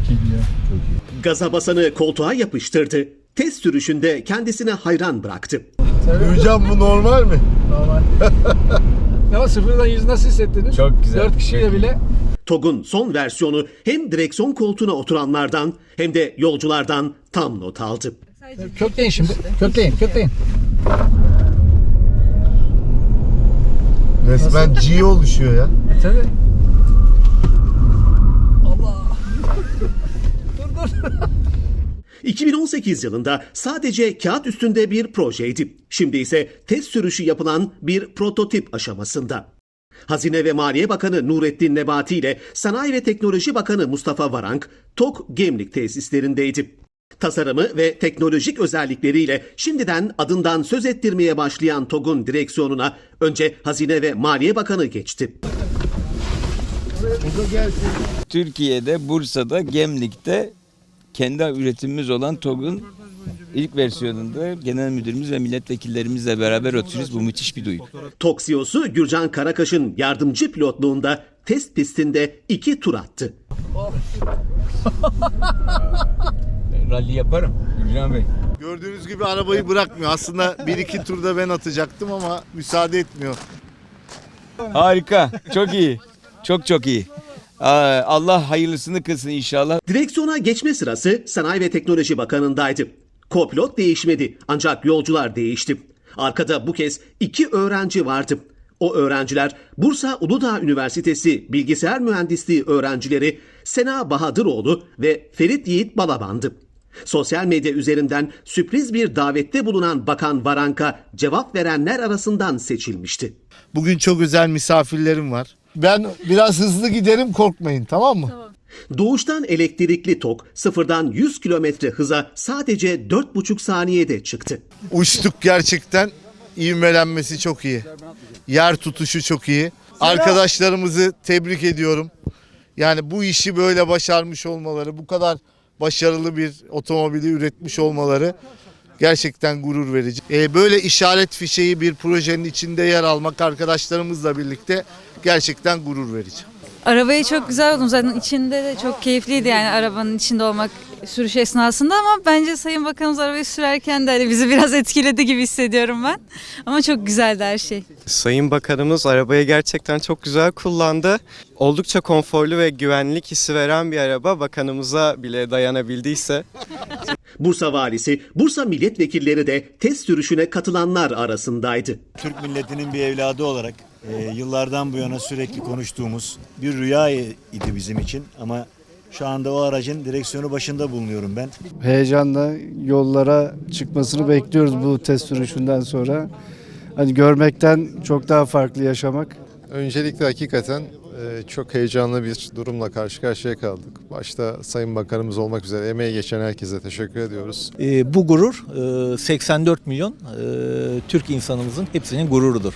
iyiydi ya. Gaza basanı koltuğa yapıştırdı. Test sürüşünde kendisine hayran bıraktı. Hocam bu normal mi? Normal. Ama sıfırdan yüz nasıl hissettiniz? Çok güzel, Dört kişiyle çok iyi. bile. TOG'un son versiyonu hem direksiyon koltuğuna oturanlardan hem de yolculardan tam not aldı. Kökleyin şimdi. Kökleyin, kökleyin. Resmen G oluşuyor ya. E, tabii. 2018 yılında sadece kağıt üstünde bir projeydi. Şimdi ise test sürüşü yapılan bir prototip aşamasında. Hazine ve Maliye Bakanı Nurettin Nebati ile Sanayi ve Teknoloji Bakanı Mustafa Varank, TOK Gemlik tesislerindeydi. Tasarımı ve teknolojik özellikleriyle şimdiden adından söz ettirmeye başlayan TOG'un direksiyonuna önce Hazine ve Maliye Bakanı geçti. Türkiye'de, Bursa'da, Gemlik'te kendi üretimimiz olan TOG'un ilk versiyonunda genel müdürümüz ve milletvekillerimizle beraber oturuyoruz. Bu müthiş bir duygu. TOG CEO'su Gürcan Karakaş'ın yardımcı pilotluğunda test pistinde iki tur attı. Rally yaparım Gülcan Bey. Gördüğünüz gibi arabayı bırakmıyor. Aslında bir iki turda ben atacaktım ama müsaade etmiyor. Harika, çok iyi. Çok çok iyi. Allah hayırlısını kılsın inşallah. Direksiyona geçme sırası Sanayi ve Teknoloji Bakanı'ndaydı. Kopilot değişmedi ancak yolcular değişti. Arkada bu kez iki öğrenci vardı. O öğrenciler Bursa Uludağ Üniversitesi Bilgisayar Mühendisliği öğrencileri Sena Bahadıroğlu ve Ferit Yiğit Balaban'dı. Sosyal medya üzerinden sürpriz bir davette bulunan Bakan Varanka cevap verenler arasından seçilmişti. Bugün çok özel misafirlerim var. Ben biraz hızlı giderim korkmayın tamam mı? Doğuştan elektrikli tok sıfırdan 100 kilometre hıza sadece 4,5 saniyede çıktı. Uçtuk gerçekten. İvmelenmesi çok iyi. Yer tutuşu çok iyi. Arkadaşlarımızı tebrik ediyorum. Yani bu işi böyle başarmış olmaları, bu kadar başarılı bir otomobili üretmiş olmaları gerçekten gurur verici. Ee, böyle işaret fişeği bir projenin içinde yer almak arkadaşlarımızla birlikte gerçekten gurur verici. Arabayı çok güzel buldum zaten içinde de çok keyifliydi yani arabanın içinde olmak sürüş esnasında ama bence Sayın Bakanımız arabayı sürerken de hani bizi biraz etkiledi gibi hissediyorum ben. Ama çok güzeldi her şey. Sayın Bakanımız arabayı gerçekten çok güzel kullandı. Oldukça konforlu ve güvenlik hissi veren bir araba bakanımıza bile dayanabildiyse Bursa valisi, Bursa milletvekilleri de test sürüşüne katılanlar arasındaydı. Türk milletinin bir evladı olarak e, yıllardan bu yana sürekli konuştuğumuz bir rüya idi bizim için ama şu anda o aracın direksiyonu başında bulunuyorum ben. heyecanla yollara çıkmasını bekliyoruz bu test sürüşünden sonra. Hani görmekten çok daha farklı yaşamak. Öncelikle hakikaten e, çok heyecanlı bir durumla karşı karşıya kaldık. Başta Sayın Bakanımız olmak üzere emeği geçen herkese teşekkür ediyoruz. E, bu gurur e, 84 milyon e, Türk insanımızın hepsinin gururudur.